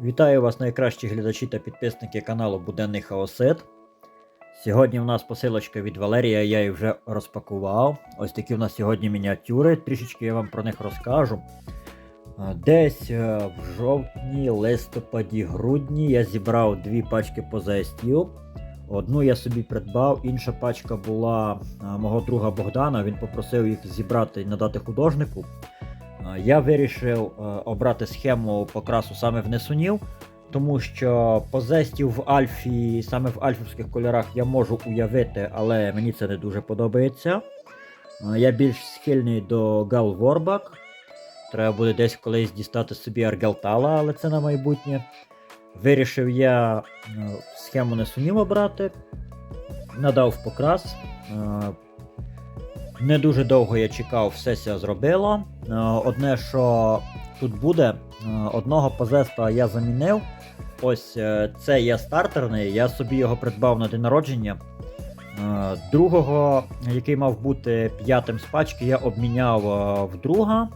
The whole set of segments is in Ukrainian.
Вітаю вас, найкращі глядачі та підписники каналу Буденний Хаосит. Сьогодні в нас посилочка від Валерія, я її вже розпакував. Ось такі в нас сьогодні мініатюри, трішечки я вам про них розкажу. Десь е, в жовтні, листопаді, грудні я зібрав дві пачки позестів. Одну я собі придбав, інша пачка була мого друга Богдана. Він попросив їх зібрати і надати художнику. Я вирішив е, обрати схему покрасу саме в несунів, тому що позестів в альфі, саме в альфівських кольорах я можу уявити, але мені це не дуже подобається. Я більш схильний до Гал Ворбак. Треба буде десь колись дістати собі Аргелтала, але це на майбутнє. Вирішив я е, схему несунів обрати, надав покрас. Е, Не дуже довго я чекав, все ся зробило. Е, Одне, що тут буде, е, одного позеста я замінив. Ось е, це є стартерний, я собі його придбав на день народження. Другого, який мав бути п'ятим з пачки, я обміняв в друга.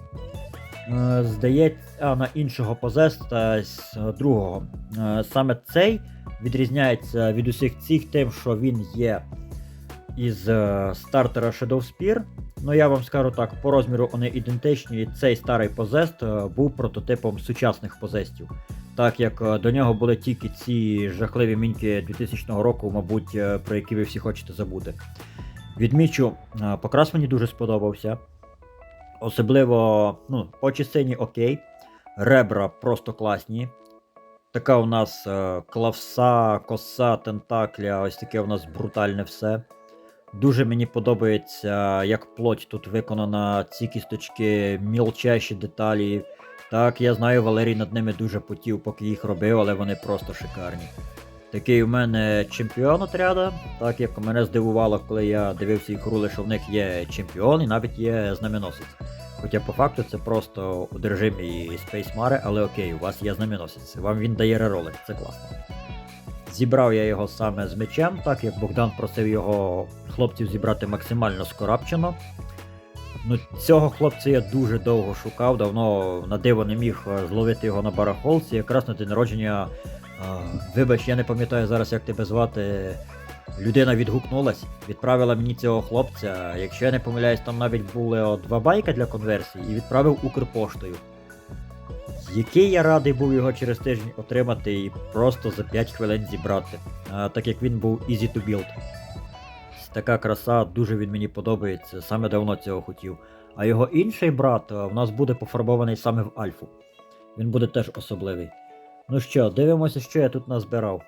Здається, на іншого позеста з другого. Саме цей відрізняється від усіх цих тим, що він є із е, стартера Shadow Spear. Ну я вам скажу так, по розміру вони ідентичні. Цей старий позест був прототипом сучасних позестів. Так як е, до нього були тільки ці жахливі міньки 2000 року, мабуть, е, про які ви всі хочете забути. Відмічу, покрас мені дуже сподобався. Особливо, ну, по частині окей. Ребра просто класні. Така у нас клавса, коса, тентакля, ось таке у нас брутальне все. Дуже мені подобається, як плоть тут виконана, ці кісточки, мілчайші деталі. Так, я знаю, Валерій над ними дуже потів, поки їх робив, але вони просто шикарні. Такий у мене чемпіон отряда, так як мене здивувало, коли я дивився їх рули, що в них є чемпіон і навіть є знаменосець. Хоча по факту це просто одержимі спейсмари, але окей, у вас є знаменосець. Вам він дає рероли, це класно. Зібрав я його саме з мечем, так як Богдан просив його хлопців зібрати максимально скорапчено. Ну, цього хлопця я дуже довго шукав, давно на диво не міг е, зловити його на барахолці. Якраз на день народження. е, Вибач, я не пам'ятаю зараз, як тебе звати. Людина відгукнулась, відправила мені цього хлопця. Якщо я не помиляюсь, там навіть були два байка для конверсії і відправив Укрпоштою. Який я радий був його через тиждень отримати і просто за 5 хвилин зібрати, а, так як він був easy to build. Така краса, дуже він мені подобається, саме давно цього хотів. А його інший брат а, в нас буде пофарбований саме в Альфу. Він буде теж особливий. Ну що, дивимося, що я тут назбирав.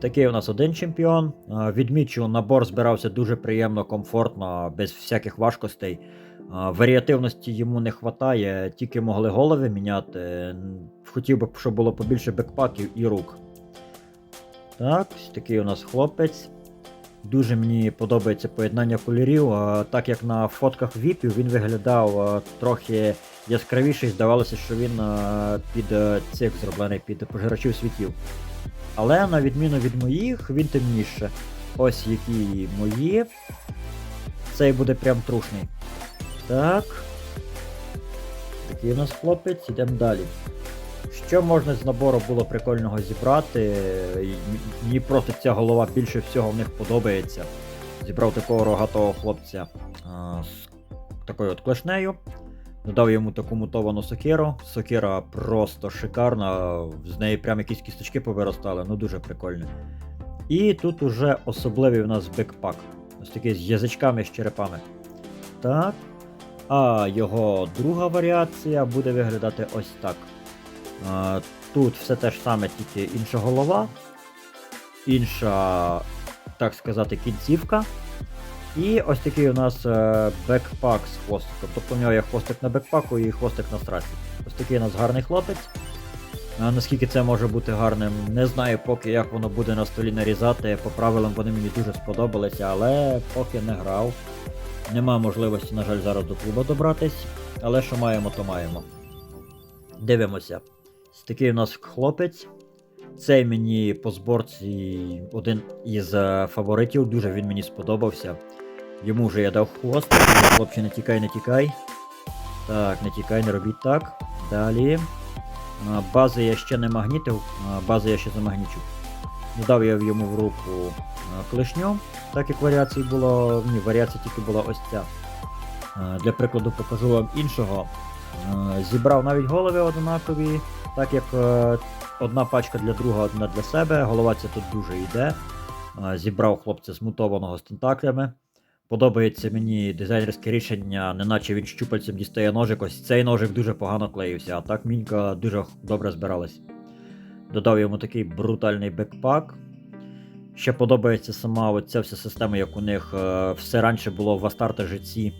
Такий у нас один чемпіон. А, Відмічу, набор збирався дуже приємно, комфортно, без всяких важкостей. Варіативності йому не вистачає, тільки могли голови міняти. Хотів би, щоб було побільше бекпаків і рук. Так, такий у нас хлопець. Дуже мені подобається поєднання кольорів. Так як на фотках віпів він виглядав трохи яскравіший, здавалося, що він під цих зроблений під пожирачів світів. Але на відміну від моїх, він темніше. Ось які мої. Цей буде прям трушний. Так. Такий у нас хлопець, ідемо далі. Що можна з набору було прикольного зібрати? Мені просто ця голова більше всього в них подобається. Зібрав такого рогатого хлопця а, з такою от клешнею. Додав йому таку мутовану сокиру. Сокира просто шикарна, з неї прям якісь кісточки повиростали, ну дуже прикольно. І тут уже особливий у нас бекпак. Ось такий з язичками з черепами. Так. А його друга варіація буде виглядати ось так. Тут все те ж саме, тільки інша голова, інша, так сказати, кінцівка. І ось такий у нас е, бекпак з хвостиком. Тобто у нього є хвостик на бекпаку і хвостик на страсі. Ось такий у нас гарний хлопець. А наскільки це може бути гарним, не знаю поки як воно буде на столі нарізати. По правилам вони мені дуже сподобалися, але поки не грав. Нема можливості, на жаль, зараз до клубу добратись. Але що маємо, то маємо. Дивимося. Такий у нас хлопець. Цей мені по зборці один із е, фаворитів, дуже він мені сподобався. Йому вже я дав хвост. Хлопче, не тікай, не тікай. Так, не тікай, не робіть так. Далі. Бази я ще не магнітив, бази я ще замагнічив. Додав я йому в руку а, клешню, так як варіацій було. Ні, варіація тільки була ось ця. Для прикладу покажу вам іншого. Зібрав навіть голови однакові, так як е, одна пачка для друга, одна для себе. Голова ця тут дуже йде. Зібрав хлопця змутованого з тентаклями. Подобається мені дизайнерське рішення, неначе він щупальцем дістає ножик. Ось цей ножик дуже погано клеївся, а так мінька дуже добре збиралась. Додав йому такий брутальний бекпак. Ще подобається сама оця вся система, як у них е, все раніше було в Астарта е,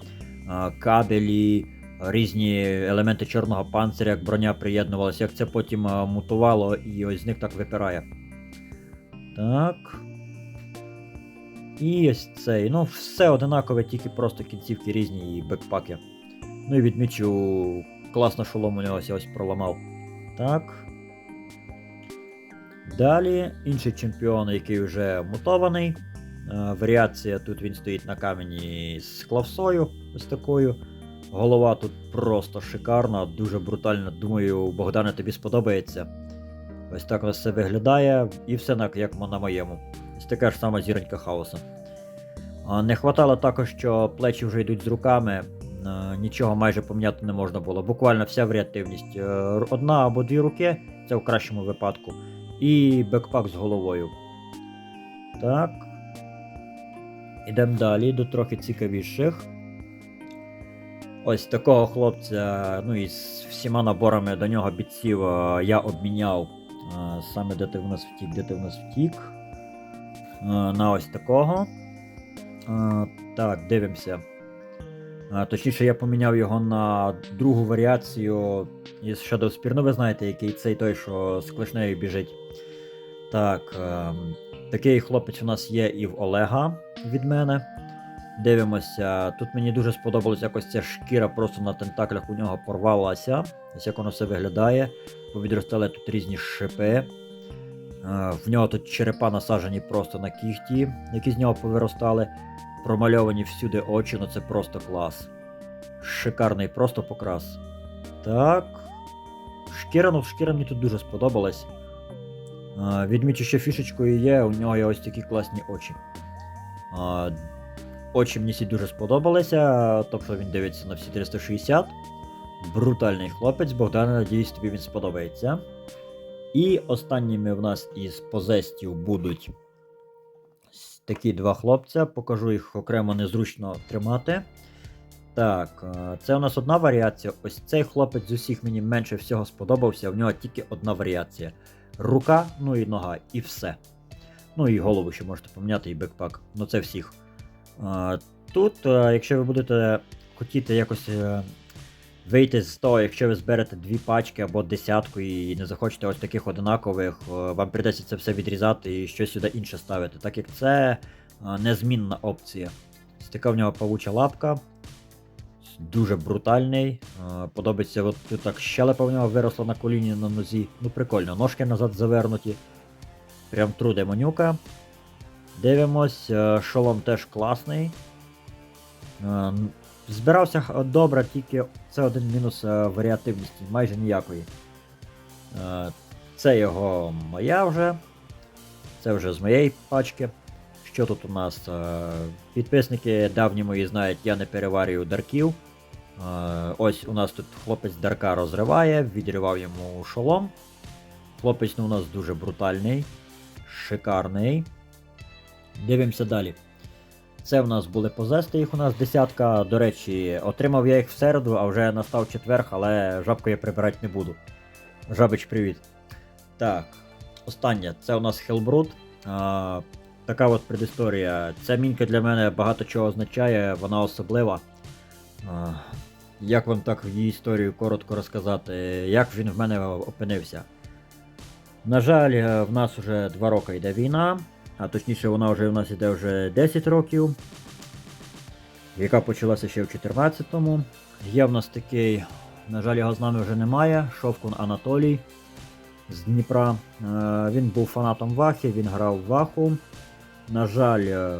кабелі, різні елементи чорного панциря, як броня приєднувалася, як це потім мутувало і ось з них так випирає. Так. І ось цей. Ну, все одинакове, тільки просто кінцівки різні і бекпаки. Ну і відмічу, класно шолом у нього ось проламав. Так. Далі інший чемпіон, який вже мутований. Варіація тут він стоїть на камені з клавсою, ось такою. Голова тут просто шикарна, дуже брутальна. Думаю, Богдане, тобі сподобається. Ось так ось все виглядає, і все як на моєму. Ось така ж сама зіронька хаоса. Не хватало також, що плечі вже йдуть з руками. Нічого майже поміняти не можна було. Буквально вся варіативність. Е, Одна або дві руки, це в кращому випадку. І бекпак з головою. Так. Ідемо далі до трохи цікавіших. Ось такого хлопця, ну і з всіма наборами до нього бійців е, я обміняв е, саме де ти в нас втік, де ти в нас втік. Е, На ось такого. Так, дивимося. Точніше, я поміняв його на другу варіацію із Shadow Spear. Ну, ви знаєте, який цей той, що з клешнею біжить. Так, ем, такий хлопець у нас є і в Олега від мене. Дивимося. Тут мені дуже сподобалась якось ця шкіра просто на тентаклях у нього порвалася. Ось як воно все виглядає. Повідростали тут різні шипи. Е, В нього тут черепа насаджені просто на кіхті, які з нього повиростали. Промальовані всюди очі, ну це просто клас. Шикарний просто покрас. Так. Шкіра, ну шкіра мені тут дуже сподобалась. Е, Відмічу, що фішечкою є, у нього є ось такі класні очі. Очі мені всі дуже сподобалися, тобто він дивиться на всі 360. Брутальний хлопець, Богдан, надіюсь, тобі він сподобається. І останніми в нас із позестів будуть такі два хлопця. Покажу їх окремо незручно тримати. Так, е, це у нас одна варіація. Ось цей хлопець з усіх мені менше всього сподобався. В нього тільки одна варіація. Рука, ну і нога, і все. Ну і голову ще можете поміняти, і бекпак. Ну це всіх. Тут, е, якщо ви будете хотіти якось е, вийти з того, якщо ви зберете дві пачки або десятку і не захочете ось таких одинакових, е, вам прийдеться це все відрізати і щось сюди інше ставити, так як це незмінна опція. Ось така в нього павуча лапка. Дуже брутальний. Подобається, от тут так щелепа в нього виросла на коліні на нозі. Ну прикольно, ножки назад завернуті. Прям труде манюка. Дивимось, е, шолом теж класний. Е, Збирався добре, тільки це один мінус е, варіативності, майже ніякої. Е, Це його моя вже. Це вже з моєї пачки. Що тут у нас? Е, Підписники давні мої знають, я не переварюю дарків. Е, Ось у нас тут хлопець дарка розриває, відривав йому шолом. Хлопець ну, у нас дуже брутальний, шикарний. Дивимося далі. Це в нас були позести, їх у нас десятка. До речі, отримав я їх в середу, а вже настав четверг, але жабку я прибирати не буду. Жабич, привіт. Так, останнє, це у нас Хелбрут. А, така от предісторія. Ця мінька для мене багато чого означає, вона особлива. А, як вам так в її історію коротко розказати, як він в мене опинився? На жаль, е, в нас вже 2 роки йде війна, а точніше вона вже в нас йде вже 10 років, яка почалася ще в 14-му. Є в нас такий, на жаль, його з нами вже немає, Шовкун Анатолій з Дніпра. Е, Він був фанатом Вахи, він грав в Ваху. На жаль, е,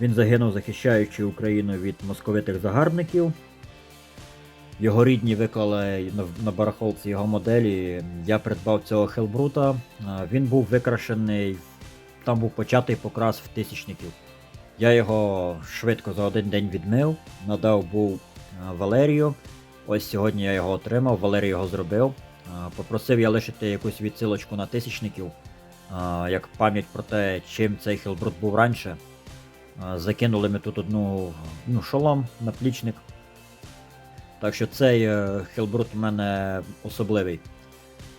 він загинув, захищаючи Україну від московитих загарбників. Його рідні виклали на, барахолці його моделі. Я придбав цього Хелбрута. Він був викрашений, там був початий покрас в тисячників. Я його швидко за один день відмив, надав був Валерію. Ось сьогодні я його отримав, Валерій його зробив. Попросив я лишити якусь відсилочку на тисячників, як пам'ять про те, чим цей Хелбрут був раніше. Закинули ми тут одну ну, шолом, наплічник. Так що цей е, Хелбрут у мене особливий.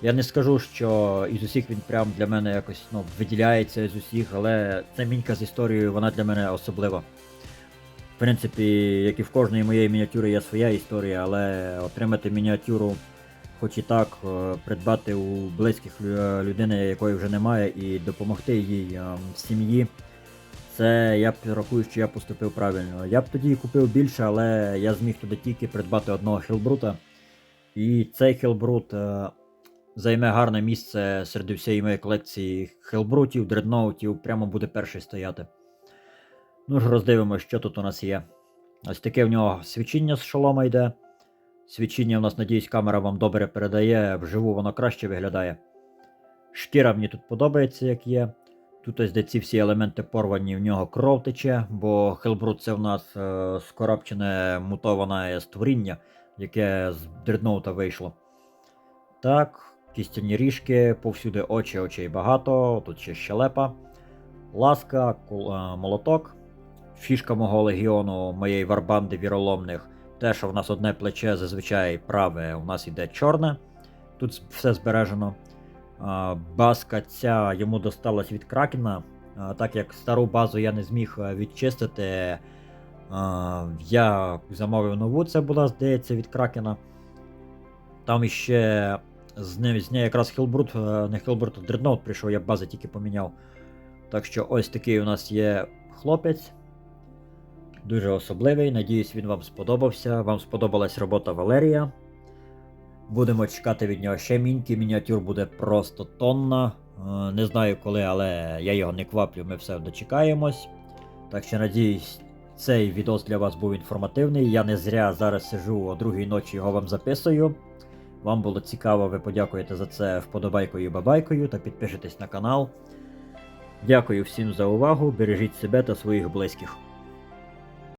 Я не скажу, що із усіх він прям для мене якось ну, виділяється з усіх, але ця мінька з історією, вона для мене особлива. В принципі, як і в кожної моєї мініатюри є своя історія, але отримати мініатюру, хоч і так, е, придбати у близьких людини, якої вже немає, і допомогти їй е, в сім'ї. Це я рахую, що я поступив правильно. Я б тоді купив більше, але я зміг туди тільки придбати одного хілбрута. І цей хілбрут е, займе гарне місце серед всієї моєї колекції хелбрутів, дредноутів, прямо буде перший стояти. Ну ж, роздивимось, що тут у нас є. Ось таке в нього свічіння з шолома йде. Свічіння у нас, надіюсь, камера вам добре передає, вживу воно краще виглядає. Шкіра мені тут подобається, як є. Тут ось де ці всі елементи порвані, в нього кров тече, бо Хелбрут це в нас е, скоробчене мутоване створіння, яке з дредноута вийшло. Так, кістяні ріжки, повсюди очі, очей багато, тут ще щелепа, ласка, е, молоток. Фішка мого легіону, моєї варбанди віроломних, те, що в нас одне плече зазвичай праве, у нас іде чорне. Тут все збережено. Баска ця йому досталась від Кракена. Так як стару базу я не зміг е, відчистити, я замовив нову, це була, здається, від Кракена. Там іще з ним з нею якраз Хілбрут, е, не Хілбрут, а Дредноут прийшов, я бази тільки поміняв. Так що ось такий у нас є хлопець. Дуже особливий. Надіюсь, він вам сподобався. Вам сподобалась робота Валерія. Будемо чекати від нього ще міньки. Мініатюр буде просто тонна. Е, Не знаю коли, але я його не кваплю, ми все дочекаємось. Так що надіюсь, цей відос для вас був інформативний. Я не зря зараз сижу о другій ночі його вам записую. Вам було цікаво, ви подякуєте за це вподобайкою бабайкою та підпишитесь на канал. Дякую всім за увагу. Бережіть себе та своїх близьких.